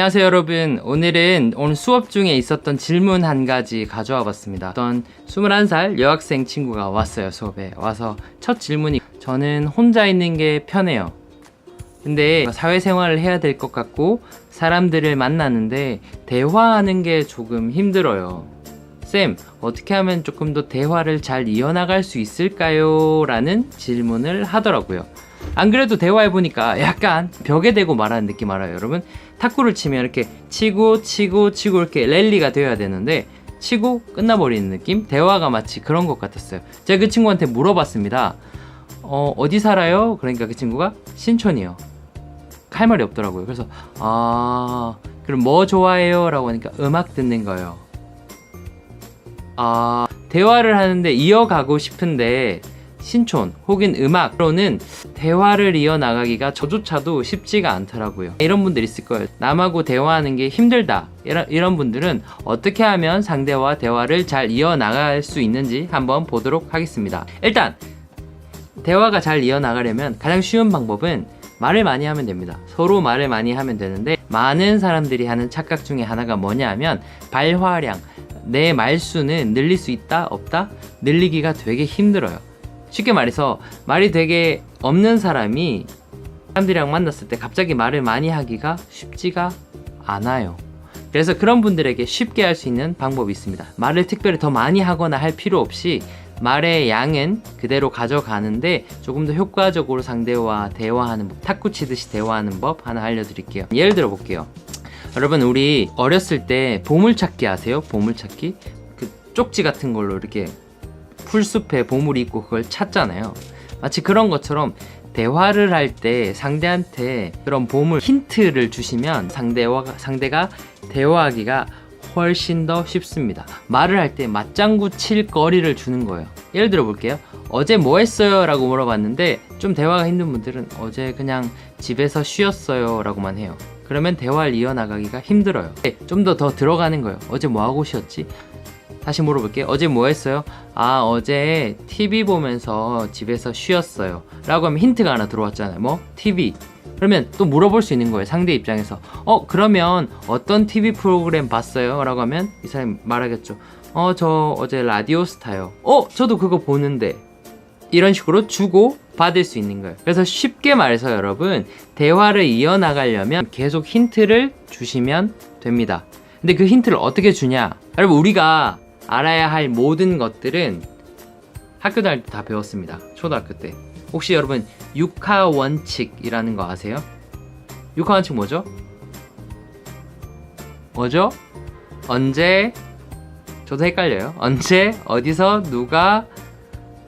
안녕하세요 여러분. 오늘은 오늘 수업 중에 있었던 질문 한 가지 가져와 봤습니다. 어떤 21살 여학생 친구가 왔어요 수업에. 와서 첫 질문이 저는 혼자 있는 게 편해요. 근데 사회생활을 해야 될 것 같고 사람들을 만나는데 대화하는 게 조금 힘들어요. 쌤 어떻게 하면 조금 더 대화를 잘 이어나갈 수 있을까요? 라는 질문을 하더라고요. 안 그래도 대화해보니까 약간 벽에 대고 말하는 느낌 알아요, 여러분? 탁구를 치면 이렇게 치고, 치고, 치고 이렇게 랠리가 되어야 되는데, 치고 끝나버리는 느낌? 대화가 마치 그런 것 같았어요. 제가 그 친구한테 물어봤습니다. 어, 어디 살아요? 그러니까 그 친구가 신촌이요. 할 말이 없더라고요. 그래서, 아, 그럼 뭐 좋아해요? 라고 하니까 음악 듣는 거예요. 아, 대화를 하는데 이어가고 싶은데, 신촌 혹은 음악으로는 대화를 이어나가기가 저조차도 쉽지가 않더라고요. 이런 분들 있을 거예요. 남하고 대화하는 게 힘들다. 이런, 이런 분들은 어떻게 하면 상대와 대화를 잘 이어나갈 수 있는지 한번 보도록 하겠습니다. 일단, 대화가 잘 이어나가려면 가장 쉬운 방법은 말을 많이 하면 됩니다. 서로 말을 많이 하면 되는데, 많은 사람들이 하는 착각 중에 하나가 뭐냐 하면, 발화량, 내 말수는 늘릴 수 있다? 없다? 늘리기가 되게 힘들어요. 쉽게 말해서 말이 되게 없는 사람이 사람들이랑 만났을 때 갑자기 말을 많이 하기가 쉽지가 않아요. 그래서 그런 분들에게 쉽게 할 수 있는 방법이 있습니다. 말을 특별히 더 많이 하거나 할 필요 없이 말의 양은 그대로 가져가는데 조금 더 효과적으로 상대와 대화하는 법, 탁구 치듯이 대화하는 법 하나 알려드릴게요. 예를 들어 볼게요. 여러분 우리 어렸을 때 보물찾기 아세요? 보물찾기? 그 쪽지 같은 걸로 이렇게 풀숲에 보물이 있고 그걸 찾잖아요. 마치 그런 것처럼 대화를 할 때 상대한테 그런 보물 힌트를 주시면 상대와 상대가 대화하기가 훨씬 더 쉽습니다. 말을 할 때 맞장구 칠 거리를 주는 거예요. 예를 들어 볼게요. 어제 뭐 했어요? 라고 물어봤는데 좀 대화가 힘든 분들은 어제 그냥 집에서 쉬었어요 라고만 해요. 그러면 대화를 이어나가기가 힘들어요. 좀 더더 들어가는 거예요. 어제 뭐 하고 쉬었지? 다시 물어볼게요. 어제 뭐 했어요? 아, 어제 TV 보면서 집에서 쉬었어요. 라고 하면 힌트가 하나 들어왔잖아요. 뭐? TV. 그러면 또 물어볼 수 있는 거예요. 상대 입장에서. 어, 그러면 어떤 TV 프로그램 봤어요? 라고 하면 이 사람이 말하겠죠. 어, 저 어제 라디오 스타요. 어, 저도 그거 보는데. 이런 식으로 주고 받을 수 있는 거예요. 그래서 쉽게 말해서 여러분, 대화를 이어나가려면 계속 힌트를 주시면 됩니다. 근데 그 힌트를 어떻게 주냐? 여러분, 우리가 알아야 할 모든 것들은 학교 다닐 때 다 배웠습니다. 초등학교 때. 혹시 여러분 육하 원칙이라는 거 아세요? 육하 원칙 뭐죠? 뭐죠? 언제 저도 헷갈려요. 언제 어디서 누가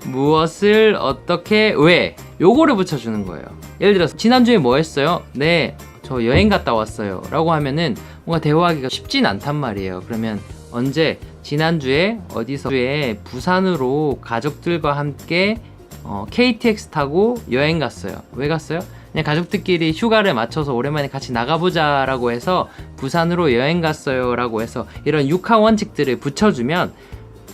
무엇을 어떻게 왜 요거를 붙여주는 거예요. 예를 들어서 지난주에 뭐 했어요? 네, 저 여행 갔다 왔어요. 라고 하면은 뭔가 대화하기가 쉽진 않단 말이에요. 그러면 언제 지난주에 어디서에 부산으로 가족들과 함께 어, KTX 타고 여행 갔어요. 왜 갔어요? 그냥 가족들끼리 휴가를 맞춰서 오랜만에 같이 나가보자 라고 해서 부산으로 여행 갔어요 라고 해서 이런 육하 원칙들을 붙여주면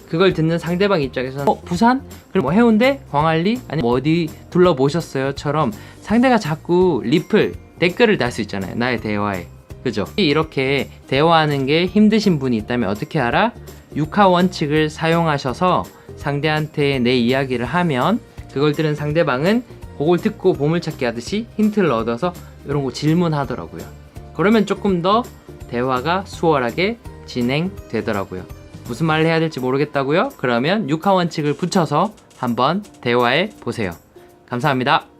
그걸 듣는 상대방 입장에서는 어 부산? 그럼 뭐 해운대? 광안리? 아니 뭐 어디 둘러보셨어요?처럼 상대가 자꾸 리플 댓글을 달 수 있잖아요 나의 대화에 그죠? 이렇게 대화하는 게 힘드신 분이 있다면 어떻게 알아? 육하 원칙을 사용하셔서 상대한테 내 이야기를 하면 그걸 들은 상대방은 그걸 듣고 보물찾기 하듯이 힌트를 얻어서 이런 거 질문하더라고요. 그러면 조금 더 대화가 수월하게 진행되더라고요. 무슨 말을 해야 될지 모르겠다고요? 그러면 육하 원칙을 붙여서 한번 대화해 보세요. 감사합니다.